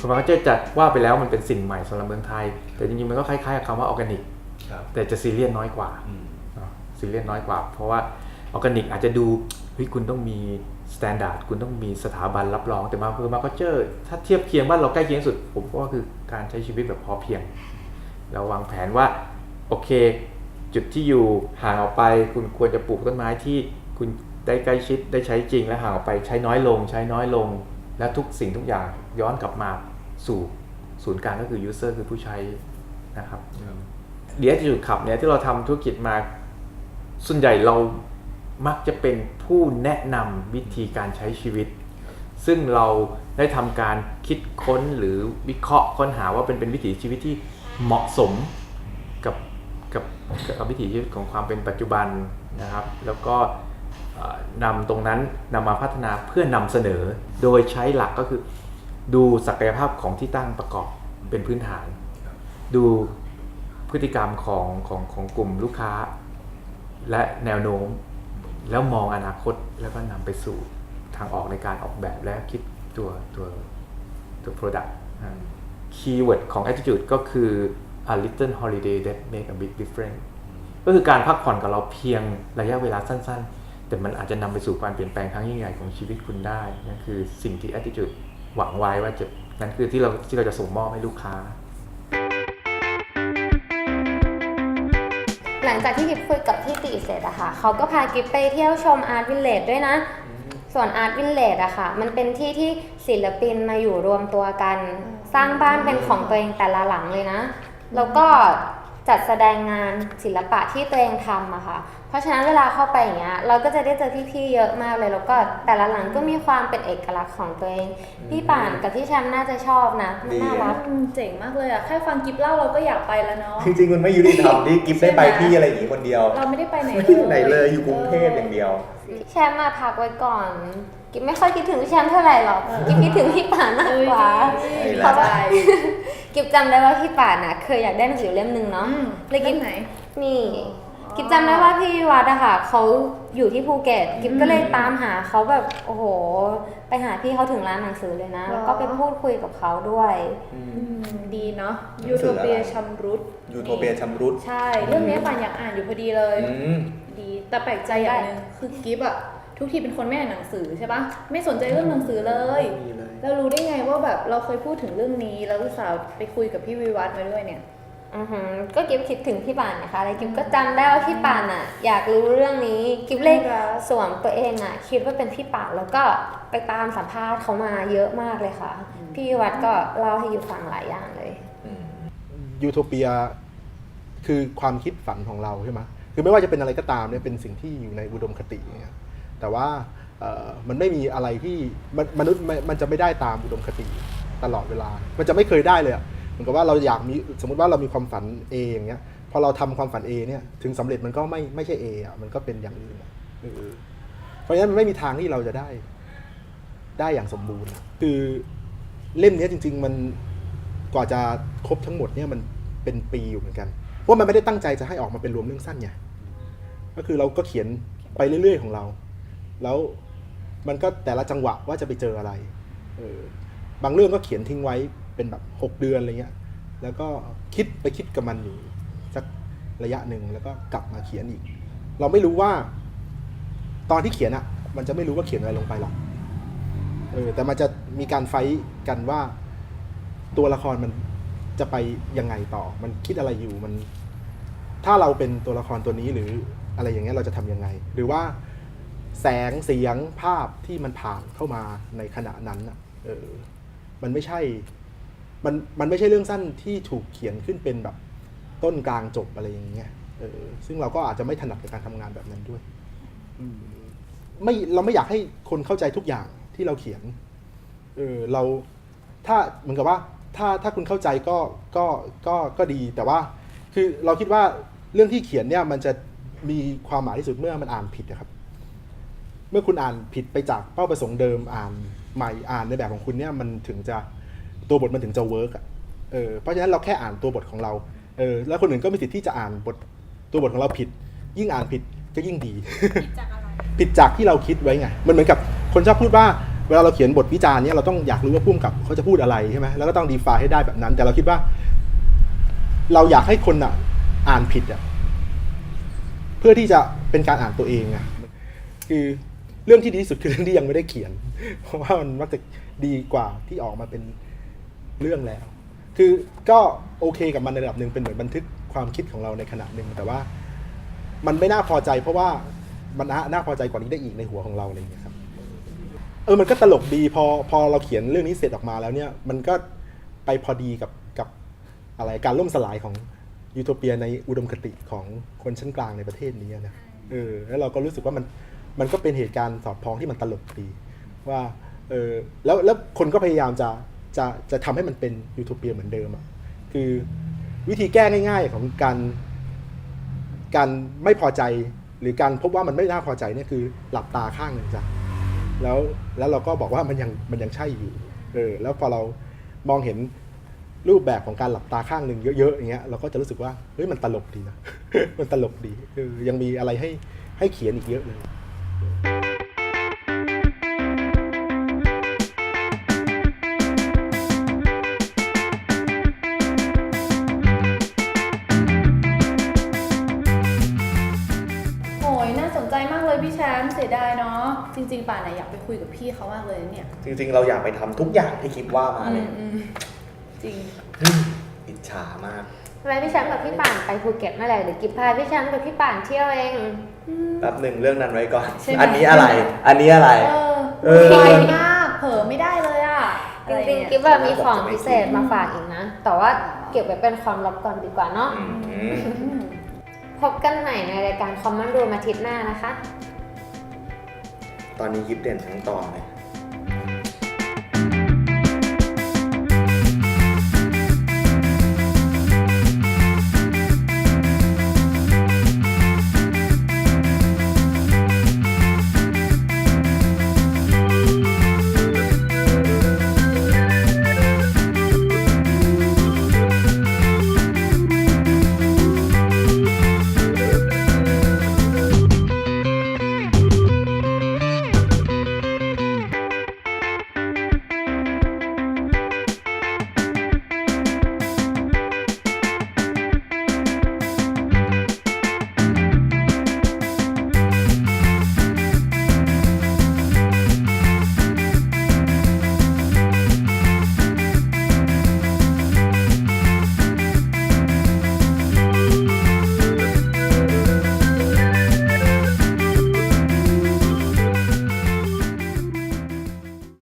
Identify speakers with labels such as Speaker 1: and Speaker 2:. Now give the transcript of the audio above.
Speaker 1: คุณมาร์เจอร์จัดว่าไปแล้วมันเป็นสิ่งใหม่สำหรับเมืองไทย แต่จริงๆมันก็คล้ายๆกับคำว่าออร์แกนิก
Speaker 2: ครับ
Speaker 1: แต่จะซีเรียสน้อยกว่า
Speaker 2: อืม
Speaker 1: เนอะซีเรียสน้อยกว่า เพราะว่าออร์แกนิกอาจจะดูเฮ้ยคุณต้องมีสแตนดาร์ดคุณต้องมีสถาบันรับรองแต่มาคือมาร์เจอร์ถ้าเทียบเคียงบ้านเราใกล้เคียงที่สุด ผมว่าคือการใช้ชีวิตแบบพอเพียง เราวางแผนว่าโอเค จุดที่อยู่ห่างออกไป คุณควรจะปลูกต้นไม้ที่คุณได้ใกล้ชิดได้ใช้จริงและห่างออกไปใช้น้อยลง ใช้น้อยลง และทุกสิ่งทุกอย่างย้อนกลับมา สู่ศูนย์กลางก็คือ user คือผู้ใช้นะครับ
Speaker 2: ครับ
Speaker 1: เดียจุดขับเนี่ยที่เราทำธุรกิจมาส่วนใหญ่เรามักจะเป็นผู้แนะนำวิธีการใช้ชีวิต ซึ่งเราได้ทำการคิดค้นหรือวิเคราะห์ค้นหาว่าเป็นเป็นวิถีชีวิตที่เหมาะสมกับกับกับวิถีชีวิตของความเป็นปัจจุบันนะครับ แล้วก็เอ่อนำตรงนั้นนำมาพัฒนาเพื่อนำเสนอ โดยใช้หลักก็คือ ดูศักยภาพของที่ตั้งประกอบเป็นพื้นฐาน ดูพฤติกรรมของของของกลุ่มลูกค้า และแนวโน้ม แล้วมองอนาคตแล้วก็นำไปสู่ทางออกในการออกแบบและคิดตัวตัวตัว product คีย์เวิร์ดของ attitude ก็คือ a little holiday that make a big difference ก็คือการพักผ่อนกับเราเพียงระยะเวลาสั้น ๆ แต่มันอาจจะนำไปสู่การเปลี่ยนแปลงครั้งยิ่งใหญ่ของชีวิตคุณได้นั่นคือสิ่งที่ attitude หวังไว้ว่าจะนั่นคือที่เราที่เราจะส่งมอบให้ลูกค้า
Speaker 3: หลังจากที่กิฟคุยกับพี่ติเสร็จอะค่ะเขาก็พากิฟไปเที่ยวชมอาร์ตวิลเลจด้วยนะ ส่วนอาร์ตวิลเลจอะค่ะ มันเป็นที่ที่ศิลปินมาอยู่รวมตัวกัน สร้างบ้านเป็นของตัวเองแต่ละหลังเลยนะ แล้วก็ จัดแสดงงานศิลปะที่ตัวเองทำอะค่ะ เพราะฉะนั้นเวลาเข้าไปอย่างเงี้ยเราก็จะได้เจอพี่ๆเยอะมากเลย แล้วก็แต่ละหลังก็มีความเป็นเอกลักษณ์ของตัวเอง พี่ป่านกับพี่แชมป์น่าจะชอบนะมันน่ารัก
Speaker 4: อืมเจ๋งมากเลยอะแค่ฟังกิฟเล่าเราก็อยากไปแล้วเนาะ
Speaker 2: จริงๆมันไม่ยุติธรรมที่กิฟได้ไป
Speaker 4: ใช่ไหม
Speaker 2: ที่อะไรอย่างนี้คนเดียว
Speaker 4: เราไม่ได้ไปไหน
Speaker 2: ไหนเลยอยู่กรุงเทพอย่างเดียว
Speaker 3: พี่แชมป์มาพักไว้ก่อน กิฟไม่ค่อยคิดถึงพี่แชมป์เท่าไหร่หรอก กิฟคิดถึงพี่ป่านมากกว่า
Speaker 2: ไม่
Speaker 3: เพราะว่า
Speaker 4: ใช่
Speaker 3: กิฟจำได้ว่าพี่ป่านน่ะเคยอยากได้หนังสือเล่มหนึ่งเนาะ
Speaker 4: อืม
Speaker 3: เลยกิฟ
Speaker 4: เล่มไหน
Speaker 3: นี่กิฟจำได้ว่าพี่วัดอะค่ะเขาอยู่ที่ภูเก็ตกิฟก็เลยตามหาเขาแบบโอ้โห ไปหาพี่เขาถึงร้านหนังสือเลยนะแล้วก็ไปพูดคุยกับเขาด้วย
Speaker 4: อืม ดีเนาะ
Speaker 2: หนั
Speaker 4: ยู
Speaker 2: งสื
Speaker 4: โท
Speaker 2: ออะไร
Speaker 4: เปียชำรุด
Speaker 2: ยูโทเปียชำรุด
Speaker 4: ใช่ เรื่องนี้ป่านอยากอ่านอยู่พอดีเลย
Speaker 2: อืม
Speaker 4: ดีแต่แปลกใจอย่างหนึงคือกิฟอะทุกทีเป็นคนไม่อ่านหนังสือใช่ปะไม่สนใจเรื่องหนังสือเลย
Speaker 2: ไม่มีเลย
Speaker 4: แล้วรู้ได้ไงว่าแบบเราเคยพูดถึงเรื่องนี้ แล้วอุตส่าห์ไปคุยกับพี่วิวัฒน์มาด้วยเนี่ย
Speaker 3: อือหือก็กิฟคิดถึงพี่ป่านนะคะแล้วกิฟก็จำได้ว่าพี่ป่านอะ อยากรู้เรื่องนี้กิฟเลย
Speaker 4: ครับ
Speaker 3: สวมตัวเองอะ คิดว่าเป็นพี่ป่านแล้วก็ไปตามสัมภาษณ์เขามาเยอะมากเลยค่ะพี่วัดก็เล่าให้อยู่ฟังหลายอย่างเลย
Speaker 2: อืม
Speaker 5: ยูโทเปียคือความคิดฝันของเราใช่ไหมคือไม่ว่าจะเป็นอะไรก็ตามเนี่ยเป็นสิ่งที่อยู่ในอุดมคติเนี่ยแต่ว่าเอ่อ มันไม่มีอะไรที่มนมนุษย์มันจะไม่ได้ตามอุดมคติตลอดเวลา มันจะไม่เคยได้เลยเหมือนกับว่าเราอยากมีสมมติว่าเรามีความฝัน A อย่างเงี้ยพอเราทำความฝัน A เนี่ยถึงสำเร็จมันก็ไม่ไม่ใช่ A อะมันก็เป็นอย่างอื่นเพราะฉะนั้นมันไม่มีทางที่เราจะได้ ได้อย่างสมบูรณ์ คือเล่มนี้จริง ๆ มันกว่าจะครบทั้งหมดเนี่ยมันเป็นปีอยู่เหมือนกันเพราะมันไม่ได้ตั้งใจจะให้ออกมาเป็นรวมเรื่องสั้นไงก็คือเราก็เขียนไปเรื่อย ๆ ของเรา แล้ว มันก็แต่ละจังหวะว่าจะไปเจออะไรเออบางเรื่องก็เขียนทิ้งไว้เป็นแบบหกเดือนอะไรเงี้ย แล้วก็คิดไปคิดกับมันอยู่สักระยะหนึ่งแล้วก็กลับมาเขียนอีก เราไม่รู้ว่า ตอนที่เขียนอะมันจะไม่รู้ว่าเขียนอะไรลงไปหรอกเออแต่มันจะมีการไฟท์กันว่า ตัวละครมันจะไปยังไงต่อ มันคิดอะไรอยู่มัน ถ้าเราเป็นตัวละครตัวนี้หรืออะไรอย่างเงี้ยเราจะทำยังไง หรือว่า แสงเสียงภาพที่มันผ่านเข้ามาในขณะนั้นเออมันไม่ใช่มันมันไม่ใช่เรื่องสั้นที่ถูกเขียนขึ้นเป็นแบบต้นกลางจบอะไรอย่างเงี้ยเออซึ่งเราก็อาจจะไม่ถนัดในการทำงานแบบนั้นด้วยไม่เราไม่อยากให้คนเข้าใจทุกอย่างที่เราเขียนเออเราถ้าเหมือนกับว่าถ้าถ้าคุณเข้าใจก็ก็ก็ก็ดีแต่ว่า คือเราคิดว่าเรื่องที่เขียนเนี่ยมันจะมีความหมายที่สุดเมื่อมันอ่านผิดนะครับ เมื่อคุณอ่านผิดไปจากเป้าประสงค์เดิมอ่านใหม่อ่านในแบบของคุณเนี่ยมันถึงจะตัวบทมันถึงจะเวิร์กอะเออเพราะฉะนั้นเราแค่อ่านตัวบทของเราเออแล้วคนอื่นก็มีสิทธิ์ที่จะอ่านบทตัวบทของเราผิด ยิ่งอ่านผิดก็ยิ่งดี ผิดจากที่เราคิดไว้ไง มันเหมือนกับคนชอบพูดว่าเวลาเราเขียนบทวิจารณ์เนี่ยเราต้องอยากรู้ว่าพุ่มกับเขาจะพูดอะไรใช่ไหมแล้วก็ต้องดีฟาให้ได้แบบนั้น แต่เราคิดว่า เราอยากให้คนอะ อ่านผิดอะเพื่อที่จะเป็นการอ่านตัวเองอะคือ เรื่องที่ดีที่สุดคือเรื่องที่ยังไม่ได้เขียน เพราะว่ามันมักจะดีกว่าที่ออกมาเป็นเรื่องแล้ว คือก็โอเคกับมันในระดับหนึ่งเป็นเหมือนบันทึกความคิดของเราในขณะหนึ่งแต่ว่ามันไม่น่าพอใจ เพราะว่ามันน่าน่าพอใจกว่านี้ได้อีกในหัวของเราอะไรอย่างเงี้ยครับเออมันก็ตลกดีพอพอเราเขียนเรื่องนี้เสร็จออกมาแล้วเนี่ย มันก็ไปพอดีกับกับอะไรการล่มสลายของยูโทเปียในอุดมคติของคนชั้นกลางในประเทศนี้นะเออแล้วเราก็รู้สึกว่ามัน มันก็เป็นเหตุการณ์สอดคล้องที่มันตลกดีว่าเออแล้วแล้วคนก็พยายามจะจะจะทำให้มันเป็นยูโทเปียเหมือนเดิมอะคือวิธีแก้ง่าย ๆ ของการการไม่พอใจหรือการพบว่ามันไม่น่าพอใจเนี่ยคือหลับตาข้างหนึ่งจ้ะแล้วแล้วเราก็บอกว่ามันยังมันยังใช่อยู่เออแล้วพอเรามองเห็นรูปแบบของการหลับตาข้างหนึ่งเยอะๆอย่างเงี้ยเราก็จะรู้สึกว่าเฮ้ยมันตลกดีนะ มันตลกดีเออยังมีอะไรให้ให้เขียนอีกเยอะเลย
Speaker 4: โอ้ยน่าสนใจมากเลยพี่แชมป์เสียดายเนาะจริง ๆ ป่านไหนอยากไปคุยกับพี่เขามากเลยเนี่ย
Speaker 2: จริงๆ เราอยากไปทำทุกอย่างที่คิดว่ามาเลย
Speaker 4: อืมจริง
Speaker 2: อิจฉามาก
Speaker 3: ทำไมพี่แชมป์กับพี่ป่านไปภูเก็ตเมื่อไหร่หรือกิบพาพี่แชมป์กับพี่ป่านเที่ยวเอง
Speaker 2: แป๊บหนึ่งเรื่องนั้นไว้ก่อน
Speaker 4: ใช่ไหม
Speaker 2: อันนี้อะไร อันนี้อะไร
Speaker 4: เออ
Speaker 2: เออ
Speaker 4: ไวมากเผลอไม่ได้เลยอะ
Speaker 3: จริงๆกิฟแบบมีของพิเศษมาฝากอีกนะ แต่ว่าเก็บไว้เป็นความลับก่อนดีกว่าเนาะ
Speaker 2: อืม
Speaker 4: อืม
Speaker 3: พบกันใหม่ในรายการคอมมอนรูมอาทิตย์หน้านะคะ
Speaker 2: ตอนนี้ยิบเด่นทั้งตอนเลย